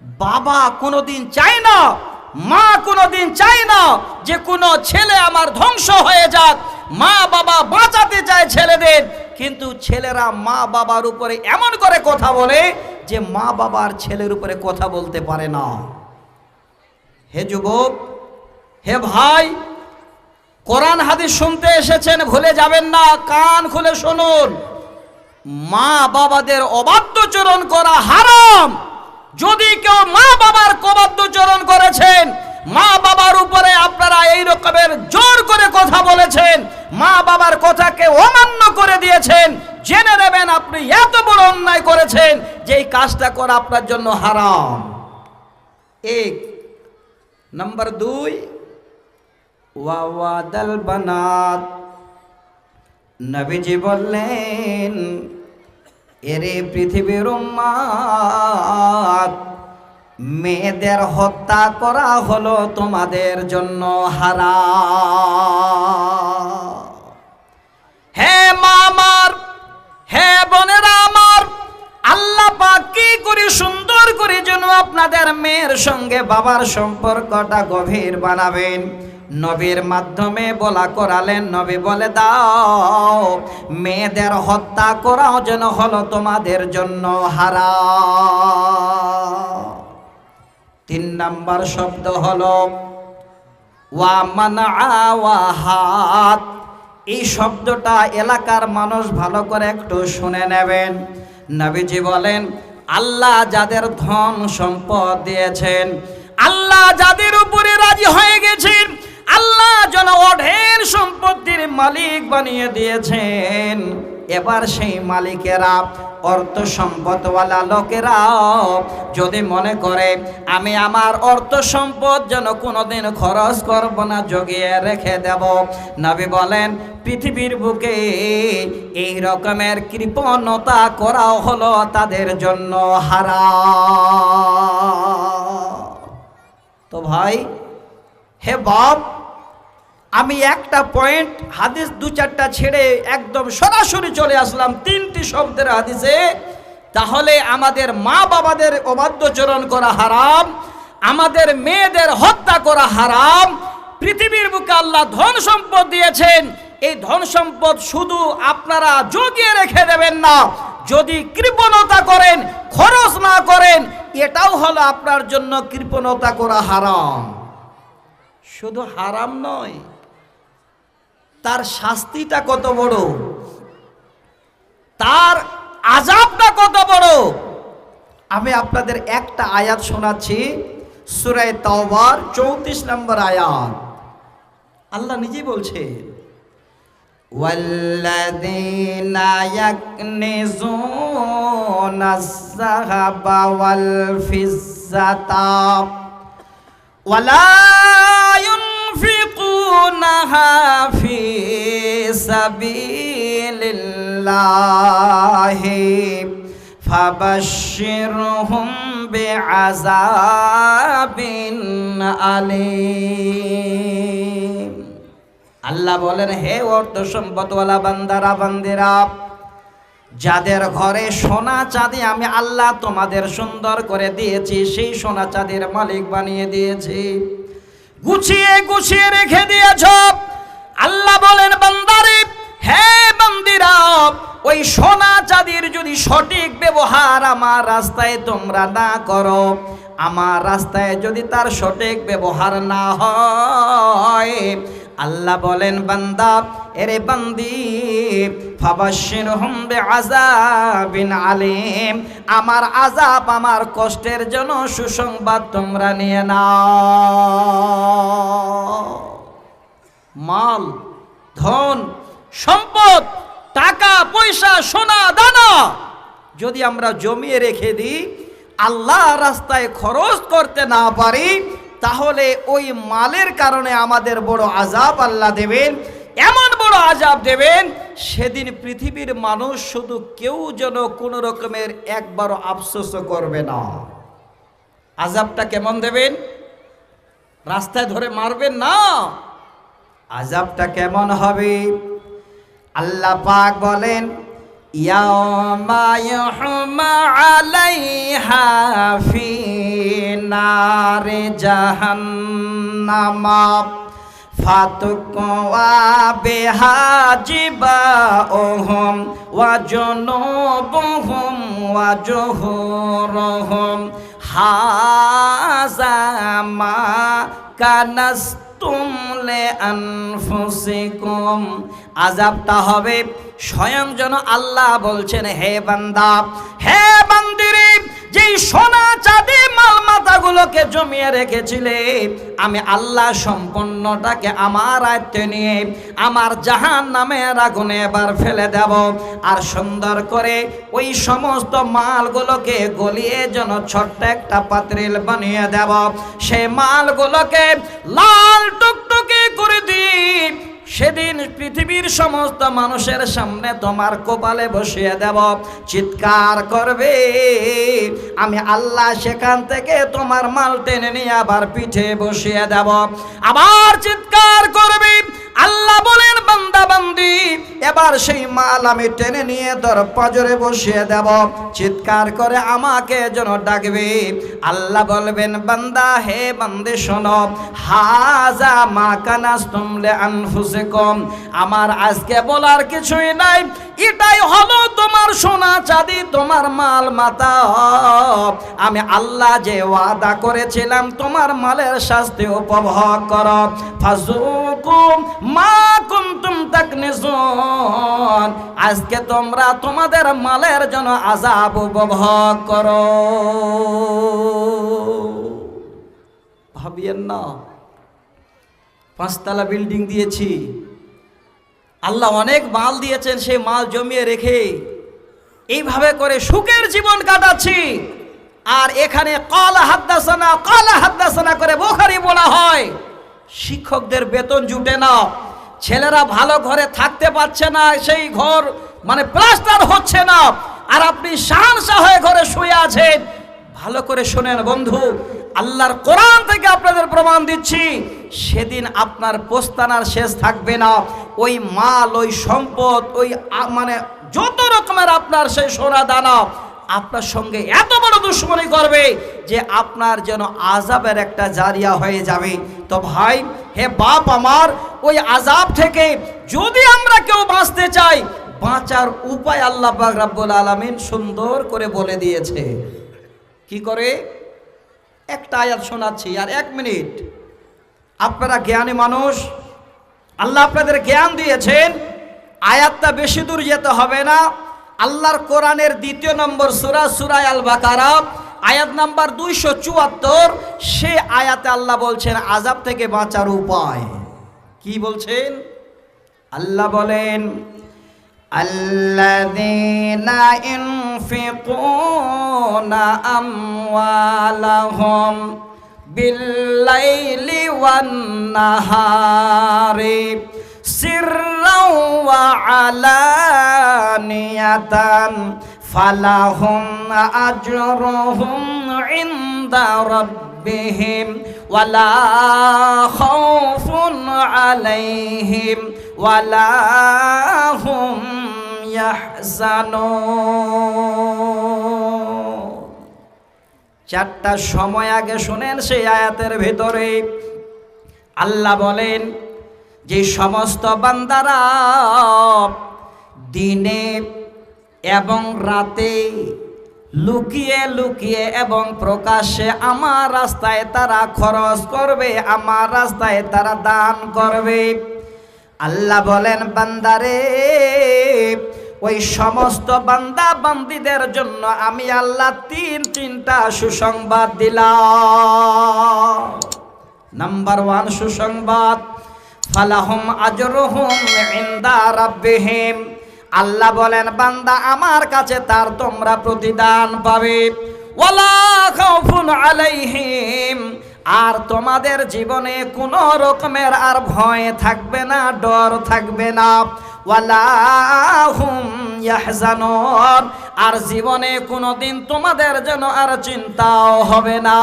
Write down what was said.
বাবা কোনোদিন চায় না, মা কোনোদিন চায় না যে কোনো ছেলে আমার ধ্বংস হয়ে যাক, মা বাবা বাঁচাতে চায় ছেলেদের। কিন্তু ছেলেরা মা বাবার উপরে এমন করে কথা বলে যে মা বাবার ছেলের উপরে কথা বলতে পারে না। হে যুবক, হে ভাই, কোরআন হাদিস শুনতে এসেছেন, ভুলে যাবেন না, কান খুলে শুনুন। মা বাবাদের অবাধ্যচরণ করা হারাম। যদি কেউ মা বাবার কবাধ্যচরণ করেছেন, মা বাবার উপরে আপনারা এই রকমের জোর করে কথা বলেছেন, মা বাবার কথাকে অমান্য করে দিয়েছেন, জেনে নেবেন আপনি এত বড় অন্যায় করেছেন যে এই কাজটা করা আপনার জন্য হারাম। এক, নম্বর দুই ওয়াওয়াদাল বানাত। নবীজি বললেন এরে পৃথিবীর মেয়েদের হত্যা করা হলো তোমাদের জন্য হারা হে মামার, হে বোনেরা আমার, আল্লাহ কি করে সুন্দর করে যেন আপনাদের মেয়ের সঙ্গে বাবার সম্পর্কটা গভীর বানাবেন। নবীর মাধ্যমে বলা করালেন, নবী বলে দাও, মেয়েদের হত্যা করাও যেন হলো তোমাদের জন্য হারা তিন নাম্বার শব্দ হলো, ওয়া মানা হাত। এই শব্দটা এলাকার মানুষ ভালো করে একটু শুনে নেবেন। নবীজি বলেন, আল্লাহ যাদের ধন সম্পদ দিয়েছেন, আল্লাহ যাদের উপরে রাজি হয়ে গেছেন আল্লাহ যেন অঢের সম্পত্তির মালিক বানিয়ে দিয়েছেন। এবার সেই মালিকেরা অর্থ সম্পদওয়ালা লোকেরা যদি মনে করে, আমি আমার অর্থ সম্পদ যেন কোনোদিন খরচ করব না, জগিয়ে রেখে দেব। নবী বলেন, পৃথিবীর বুকে এই রকমের কৃপণতা করা হলো তাদের জন্য হারা তো ভাই, হে বাপ আমি একটা পয়েন্ট হাদিস দু চারটা ছেড়ে একদম সরাসরি চলে আসলাম তিনটি শব্দের হাদিসে। তাহলে আমাদের মা বাবাদের অবাধ্যচরণ করা হারাম, আমাদের মেয়েদের হত্যা করা হারাম, পৃথিবীর বুকে আল্লাহ ধন সম্পদ দিয়েছেন। এই ধন সম্পদ শুধু আপনারা জগিয়ে রেখে দেবেন না, যদি কৃপণতা করেন, খরচ না করেন, এটাও হলো আপনার জন্য কৃপণতা করা হারাম। শুধু হারাম নয় তার শাস্তিটা কত বড় তার আজাবটা কত বড় আমি আপনাদের একটা আয়াত শোনাচ্ছি সুরায় তাওবার চৌত্রিশ নম্বর আয়াত আল্লাহ নিজেই বলছে والذين يكنزون الذهب والفضة ولا ينفقونها في سبيل الله فبشرهم بعذاب أليم আল্লাহ বলেন হে অর্থ সম্পদওয়ালা বান্দারা বান্দিরা যাদের ঘরে সোনা চাঁদি আমি আল্লাহ তোমাদের সুন্দর করে দিয়েছি সেই সোনা চাঁদের মালিক বানিয়ে দিয়েছি গুছিয়ে গুছিয়ে রেখে দিয়েছ। আল্লাহ বলেন, বান্দারে, হে বান্দিরা, ওই সোনা চাঁদির যদি সঠিক ব্যবহার আমার রাস্তায় তোমরা না করো, আমার রাস্তায় যদি তার সঠিক ব্যবহার না হয় আল্লাহ বলেন, বান্দা, এরে বান্দি ফাবাশির হুমবে আজাবিন আলিম, আমার আজাব আমার কষ্টের জন্য সুসংবাদ তোমরা নিয়ে নাও। মাল, ধন, সম্পদ, টাকা, পয়সা, সোনা, দানা যদি আমরা জমিয়ে রেখে দিই, আল্লাহ রাস্তায় খরচ করতে না পারি তাহলে ওই মালের কারণে আমাদের বড় আজাব আল্লাহ দেবেন। এমন বড় আজাব দেবেন, সেদিন পৃথিবীর মানুষ শুধু কেউ যেন কোনো রকমের একবারও আফসোস করবে না। আজাবটা কেমন দেবেন? রাস্তায় ধরে মারবেন না। আজাবটা কেমন হবে? আল্লাহ পাক বলেন, ইয়াউমা আলাইহা ফি নারে জাহান্নামা। ফাতুকা বেহাজিবা ওহম হাজামা আজাবটা হবে স্বয়ং যেন আল্লাহ বলছেন, হে বান্দা, হে বান্দিরে, যেই সোনা চাঁদি মাল জমিয়ে রেখেছিলে, আমি আল্লাহ সম্পন্নটাকে আমার আয়ত্তে নিয়ে আমার জাহান নামের আগুনে এবার ফেলে দেব। আর সুন্দর করে ওই সমস্ত মালগুলোকে গলিয়ে যেন ছোট্ট একটা পাত্রিল বানিয়ে দেব। সে মালগুলোকে লাল পৃথিবীর সমস্ত মানুষের সামনে তোমার কপালে বসিয়ে দেব, চিৎকার করবে। আমি আল্লাহ সেখান থেকে তোমার মাল টেনে নিয়ে আবার পিঠে বসিয়ে দেব। আবার চিৎকার করবে। আল্লাহ বলেন, বান্দা, বান্দি। এবার সেই মাল আমি টেনে নিয়ে তোর পজরে বসিয়ে দেব। চিৎকার করে আমাকে যেন ডাকবে। আল্লাহ বলবেন, বান্দা, হে বান্দে, শোনো। হাজা মা কানাস তুমলে আনফুসে কম আমার আজকে বলার কিছুই নাই। এটাই হলো তোমার চাঁদি তোমার মাল মাতা আমি আল্লাহ যে ওয়াদা করেছিলাম, তোমার মালের শাস্তি উপভোগ কর। ফাজুকুম মা আজকে তোমরা তোমাদের মালের জন্য আযাব উপভোগ করো। ভাবিয়েন না, পাঁচতলা বিল্ডিং দিয়েছি। আল্লাহ অনেক মাল দিয়েছেন, সেই মাল জমিয়ে রেখে এইভাবে করে সুখের জীবন কাটাচ্ছি। আর এখানে কলা হাদ্দাসানা কলা হাদ্দাসানা করে বোখারি বলা হয়। শিক্ষকদের বেতন জুটে না। ছেলেরা ভালো ঘরে থাকতে পারছে না, সেই ঘর মানে প্লাস্টার হচ্ছে না। আর আপনি শাহানশাহ হয়ে ঘরে শুয়ে আছেন। ভালো করে শোনেন বন্ধু, আল্লাহর কোরআন থেকে আপনাদের প্রমাণ দিচ্ছি, সেদিন আপনার পোস্তানার শেষ থাকবে না। ওই মাল, ওই সম্পদ, ওই মানে যত রকমের আপনার সেই সোনা দানা আপনার সঙ্গে এত বড় দুশ্মনী করবে যে আপনার যেন আজাবের একটা জারিয়া হয়ে যাবে। তো ভাই, হে বাপ আমার, ওই আজাব থেকে যদি আমরা কেউ বাঁচতে চাই, বাঁচার উপায় আল্লাহ রাব্বুল আলামিন সুন্দর করে বলে দিয়েছে। কি করে? একটা আয়াত শোনাচ্ছি, আর এক মিনিট। আপনারা জ্ঞানী মানুষ, আল্লাহ আপনাদের জ্ঞান দিয়েছেন আয়াতটা বেশি দূর যেতে হবে না আল্লাহর কোরআনের দ্বিতীয় নম্বর সুরা সুরায় আল বাকারা আয়াত নাম্বার দুইশো চুয়াত্তর সে আয়াতে আল্লাহ বলছেন আজাব থেকে বাঁচার উপায় কি বলছেন আল্লাহ বলেন الذين ينفقون أموالهم بالليل والنهار সিররাওয়া আলানিয়াতান ফালাহুম আজরুহুম ইনদা রাব্বিহিম ওয়ালা খাউফুন আলাইহিম ওয়ালা হুম চারটা সময় আগে শুনেন সেই আয়াতের ভিতরে আল্লাহ বলেন যে সমস্ত বান্দারা দিনে এবং রাতে লুকিয়ে লুকিয়ে এবং প্রকাশ্যে আমার রাস্তায় তারা খরচ করবে, আমার রাস্তায় তারা দান করবে। আল্লাহ বলেন, বান্দারে, ওই সমস্ত বান্দা বান্দিদের জন্য আমি আল্লাহ তিন, তিনটা সুসংবাদ দিলাম। নাম্বার ওয়ান সুসংবাদ ফালাহুম আজরুহুম ইনদা রাব্বিহিম। আল্লাহ বলেন, বান্দা, আমার কাছে তার তোমরা প্রতিদান পাবে। ওয়ালা খাউফুন আলাইহিম। আর তোমাদের জীবনে কোনো রকমের আর ভয় থাকবে না, ডর থাকবে না। ওয়ালা হুম ইয়াহজানুন। আর জীবনে কোনোদিন তোমাদের যেন আর চিন্তাও হবে না।